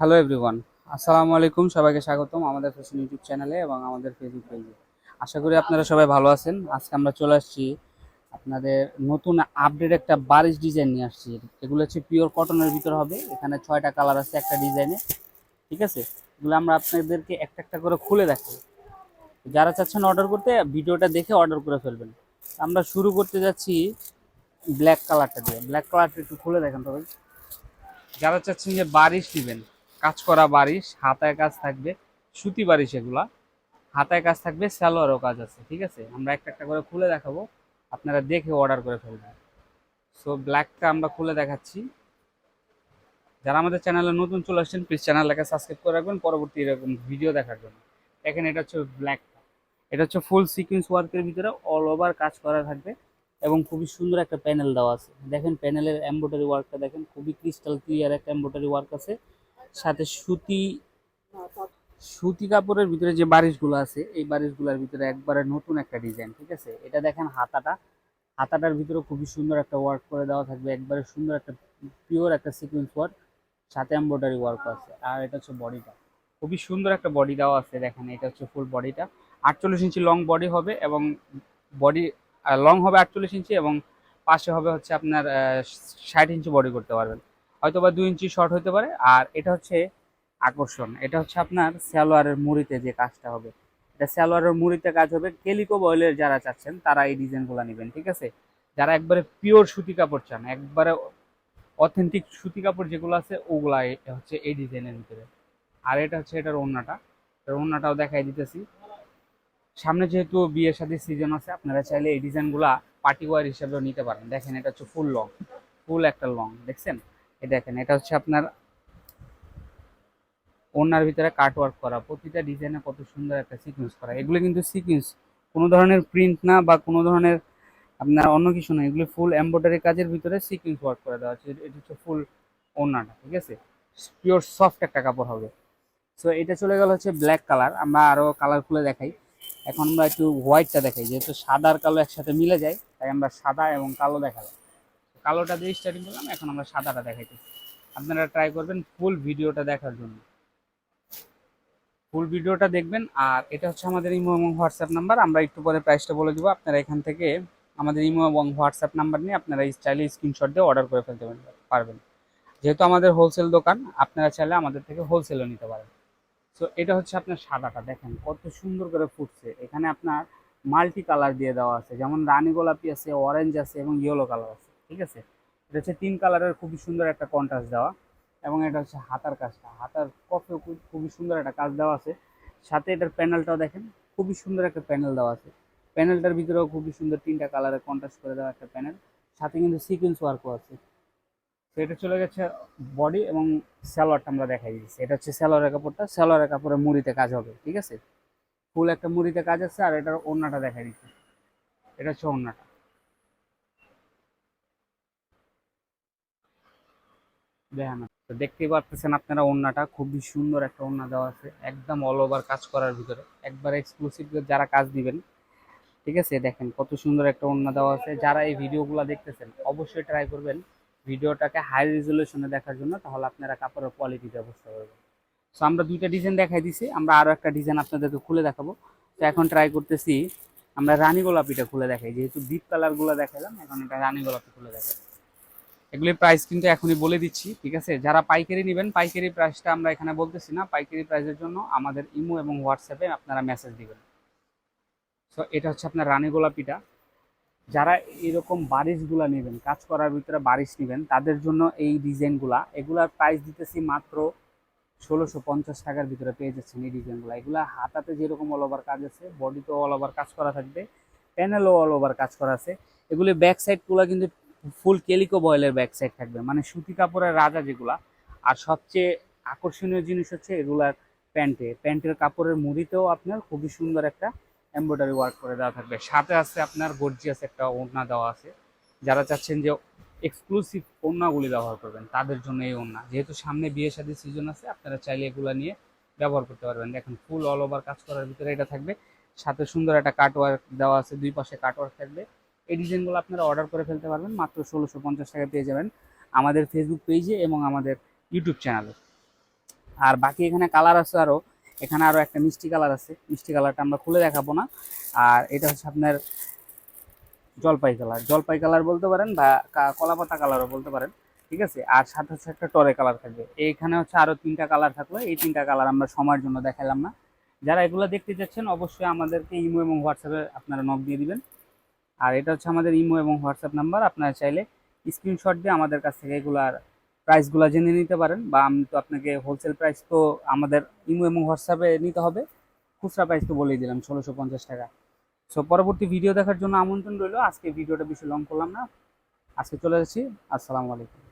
Hello everyone আসসালামু আলাইকুম সবাইকে স্বাগতম আমাদের ফ্যাশন ইউটিউব চ্যানেলে এবং আমাদের ফেসবুক পেজে আশা করি আপনারা সবাই ভালো আছেন। আজকে আমরা চলে আসছি আপনাদের নতুন আপডেট একটা বারিশ ডিজাইন নিয়ে আসছি। এগুলো হচ্ছে পিওর কটনের ভিতর হবে। এখানে ছয়টা কালার আছে একটা ডিজাইনে ঠিক আছে? এগুলো আমরা আপনাদেরকে একটা একটা করে খুলে দেখাবো। যারা চাচ্ছেন অর্ডার করতে, ভিডিওটা দেখে অর্ডার করে ফেলবেন। আমরা শুরু করতে যাচ্ছি ব্ল্যাক কালারটা দিয়ে। ব্ল্যাক কালারটা একটু খুলে দেখেন তবে যারা চাচ্ছেন যে বারিশ নেবেন কাজ করা বারিশ, হাতায় কাজ থাকবে, সুতি বারিশ এগুলা। হাতায় কাজ থাকবে স্যালোয়ারও কাজ আছে, ঠিক আছে? আমরা একটা একটা করে খুলে দেখাবো, আপনারা দেখে অর্ডার করে ফেলবেন। সো ব্ল্যাকটা আমরা খুলে দেখাচ্ছি। যারা আমাদের চ্যানেলে নতুন চলে আসছেন প্লিজ চ্যানেলটাকে সাবস্ক্রাইব করে রাখবেন, পরবর্তী এরকম ভিডিও দেখার জন্য। দেখেন এটা হচ্ছে ব্ল্যাকটা এটা হচ্ছে ফুল সিকুয়েন্স ওয়ার্কের ভিতরে অল ওভার কাজ করা থাকবে এবং খুবই সুন্দর একটা প্যানেল দেওয়া আছে। দেখেন প্যানেলের এমব্রয়ডারি ওয়ার্কটা দেখেন, খুবই ক্রিস্টাল ক্লিয়ার একটা এমব্রয়ডারি ওয়ার্ক আছে। সাথে সুতি সুতি কাপড়ের ভিতরে যে বারিশগুলো আছে এই বারিশগুলোর ভিতরে একবারে নতুন একটা ডিজাইন ঠিক আছে? এটা দেখেন হাতাটা। হাতাটার ভিতরে খুবই সুন্দর একটা ওয়ার্ক করে দেওয়া থাকবে একবারে সুন্দর একটা পিওর একটা সিকুয়েন্স ওয়ার্ক সাথে এমব্রয়ডারি ওয়ার্ক আছে। আর এটা হচ্ছে বডিটা। খুবই সুন্দর একটা বডি দেওয়া আছে দেখেন এটা হচ্ছে ফুল বডিটা আটচল্লিশ ইঞ্চি লং বডি হবে এবং বডি লং হবে আটচল্লিশ ইঞ্চি এবং পাশে হবে হচ্ছে আপনার ষাট ইঞ্চি বডি করতে পারবেন। হয়তো বা দুই ইঞ্চি শর্ট হতে পারে, আর এটা হচ্ছে আকর্ষণ। এটা হচ্ছে আপনার সালোয়ারের মুড়িতে যে কাজটা হবে। এটা সালোয়ারের মুড়িতে কাজ হবে। কেলিকো বয়েলের যারা চাচ্ছেন, তারা এই ডিজাইনগুলো নেবেন, ঠিক আছে? যারা একবারে পিওর সুতি কাপড় চান, একবারে অথেন্টিক সুতি কাপড় যেগুলো আছে ওগুলা হচ্ছে এই ডিজাইনের ভিতরে। আর এটা হচ্ছে এটার ওড়নাটা। এটার দেখাই দিতেছি। সামনে যেহেতু বিয়ের সাথে সিজন আছে, আপনারা চাইলে এই ডিজাইনগুলা পার্টি ওয়ার হিসেবেও নিতে পারেন। দেখেন, এটা হচ্ছে ফুল লং ফুল একটা লং দেখছেন? এই দেখেন, এটা হচ্ছে আপনার ওনার ভিতরে কাট ওয়ার্ক করা। প্রতিটা ডিজাইনে কত সুন্দর একটা সিকোয়েন্স করা। এগুলো কিন্তু সিকোয়েন্স কোনো ধরনের প্রিন্ট না বা কোনো ধরনের আপনার অন্য কিছু না। এগুলো ফুল এমব্রয়ডারি কাজের ভিতরে সিকোয়েন্স ওয়ার্ক করে দেওয়া আছে এটা হচ্ছে ফুল ওনাটা ঠিক আছে? পিওর সফট একটা কাপড় হবে। সো এটা চলে গেল হচ্ছে ব্ল্যাক কালার আমরা আরও কালার খুলে দেখাই। এখন আমরা একটু হোয়াইটটা দেখাই। যেহেতু সাদা আর কালো একসাথে মিলে যায়, তাই আমরা সাদা এবং কালো দেখালাম। কালোটা দিয়ে স্টার্টিং করলাম, এখন আমরা সাদাটা দেখাইতেছি। আপনারা ট্রাই করবেন ফুল ভিডিওটা দেখার জন্য। ফুল ভিডিওটা দেখবেন, আর এটা হচ্ছে আমাদের ইমো এবং হোয়াটসঅ্যাপ নাম্বার। আমরা একটু পরে প্রাইসটা বলে দেবো। আপনারা এখান থেকে আমাদের ইমো এবং হোয়াটসঅ্যাপ নাম্বার নিয়ে আপনারা এই চাইলে স্ক্রিনশট দিয়ে অর্ডার করে ফেলতে পারবেন যেহেতু আমাদের হোলসেল দোকান, আপনারা চাইলে আমাদের থেকে হোলসেলও নিতে পারেন। সো এটা হচ্ছে আপনার সাদাটা। দেখেন কত সুন্দর করে ফুটছে। এখানে আপনার মাল্টি কালার দিয়ে দেওয়া আছে। যেমন রানী গোলাপি আছে অরেঞ্জ আছে এবং ইয়েলো কালার আছে। ঠিক আছে? এটা হচ্ছে তিন কালারের খুবই সুন্দর একটা কন্ট্রাস্ট দেওয়া এবং এটা হচ্ছে হাতার কাজটা। হাতার কফে খুবই সুন্দর একটা কাজ দেওয়া আছে। সাথে এটার প্যানেলটাও দেখেন, খুবই সুন্দর একটা প্যানেল দেওয়া আছে। প্যানেলটার ভিতরেও খুবই সুন্দর তিনটা কালারে কন্ট্রাস্ট করে দেওয়া একটা প্যানেল সাথে কিন্তু সিকুয়েন্স ওয়ার্কও আছে। তো এটা চলে গেছে বডি এবং স্যালোয়ারটা আমরা দেখাই দিচ্ছি। এটা হচ্ছে স্যালোয়ারের কাপড়টা। স্যালোয়ারের কাপড়ে মুড়িতে কাজ হবে, ঠিক আছে? ফুল একটা মুড়িতে কাজ আছে আর এটার ওড়নাটা দেখাই দিচ্ছি। এটা হচ্ছে ওড়নাটা। দেখেন তো দেখতেই পাচ্ছেন আপনারা ওড়নাটা, খুবই সুন্দর একটা ওড়না দেওয়া আছে, একদম অল ওভার কাজ করার ভিতরে। একবার এক্সক্লুসিভ যারা কাজ দিবেন, ঠিক আছে? দেখেন কত সুন্দর একটা ওড়না দেওয়া আছে। যারা এই ভিডিওগুলো দেখতেছেন, অবশ্যই ট্রাই করবেন ভিডিওটাকে হাই রেজলিউশনে দেখার জন্য, তাহলে আপনারা কাপড়ের কোয়ালিটিটা বুঝতে পারবেন সো আমরা দুইটা ডিজাইন দেখাই দিছি, আমরা আরও একটা ডিজাইন আপনাদেরকে খুলে দেখাবো। তো এখন ট্রাই করতেছি, আমরা রানী গোলাপিটা খুলে দেখাই। যেহেতু ডিপ কালারগুলো দেখালাম, এখন এটা রানী গোলাপি খুলে দেখাই এগুলির প্রাইস কিন্তু এখনই বলে দিচ্ছি, ঠিক আছে? যারা পাইকারি নেবেন, পাইকারি প্রাইসটা আমরা এখানে বলতেছি না। পাইকারি প্রাইসের জন্য আমাদের ইমো এবং হোয়াটসঅ্যাপে আপনারা মেসেজ দিবেন। সো এটা হচ্ছে আপনার রানী গোলাপিটা। যারা এরকম বারিশগুলা নেবেন, কাজ করার ভিতরে বারিশ নেবেন, তাদের জন্য এই ডিজাইনগুলা, এগুলার প্রাইস দিতেছি মাত্র ষোলোশো পঞ্চাশ টাকার ভিতরে পেয়ে যাচ্ছেন এই ডিজাইনগুলো। এগুলা হাতাতে যেরকম অল ওভার কাজ আছে বডিতেও অল ওভার কাজ করা থাকবে প্যানেলও অল ওভার কাজ করা আছে। এগুলি ব্যাক সাইডগুলো কিন্তু ফুল কেলিকো বয়েলের ব্যাক সাইড থাকবে। মানে সুতি কাপড়ের রাজা যেগুলা, আর সবচেয়ে আকর্ষণীয় জিনিস হচ্ছে এগুলার প্যান্টে প্যান্টের কাপড়ের মুড়িতেও আপনার খুবই সুন্দর একটা এমব্রয়ডারি ওয়ার্ক করে দেওয়া থাকবে। সাথে আছে আপনার গর্জিয়াস একটা ওড়না দেওয়া আছে। যারা চাচ্ছেন যে এক্সক্লুসিভ ওড়নাগুলি ব্যবহার করবেন, তাদের জন্য এই ওড়না। যেহেতু সামনে বিয়ে শাদী সিজন আছে, আপনারা চাইলে এগুলো নিয়ে ব্যবহার করতে পারবেন। দেখেন ফুল অল ওভার কাজ করার ভিতরে এটা থাকবে। সাথে সুন্দর একটা কাট ওয়ার্ক দেওয়া আছে, দুই পাশে কাট ওয়ার্ক থাকবে। এই ডিজাইনগুলো আপনারা অর্ডার করে ফেলতে পারবেন। মাত্র ষোলোশো পঞ্চাশ টাকা পেয়ে যাবেন আমাদের ফেসবুক পেজে এবং আমাদের ইউটিউব চ্যানেলে আর বাকি এখানে কালার আছে আরও এখানে আরও একটা মিষ্টি কালার আছে। মিষ্টি কালারটা আমরা খুলে দেখাবো না। আর এটা হচ্ছে আপনার জলপাই কালার জলপাই কালার বলতে পারেন বা কলাপাতা কালারও বলতে পারেন। ঠিক আছে? আর সাথে হচ্ছে একটা টরে কালার থাকবে। এইখানে হচ্ছে আরও তিনটা কালার থাকল। এই তিনটা কালার আমরা সময়ের জন্য দেখালাম না। যারা এগুলো দেখতে চাচ্ছেন, অবশ্যই আমাদেরকে ইমো এবং হোয়াটসঅ্যাপে আপনারা নক দিয়ে দিবেন। আর এটা হচ্ছে আমাদের ইমো এবং হোয়াটসঅ্যাপ নাম্বার। আপনারা চাইলে স্ক্রিনশট দিয়ে আমাদের কাছ থেকে এগুলার প্রাইসগুলো জেনে নিতে পারেন। বা আমি তো আপনাকে হোলসেল প্রাইস তো আমাদের ইমো এবং হোয়াটসঅ্যাপে নিতে হবে। খুচরা প্রাইস তো বলেই দিলাম, ষোলোশো পঞ্চাশ টাকা। সো পরবর্তী ভিডিও দেখার জন্য আমন্ত্রণ রইল। আজকে ভিডিওটা বেশি লং করলাম না। আজকে চলে যাচ্ছি। আসসালামু আলাইকুম।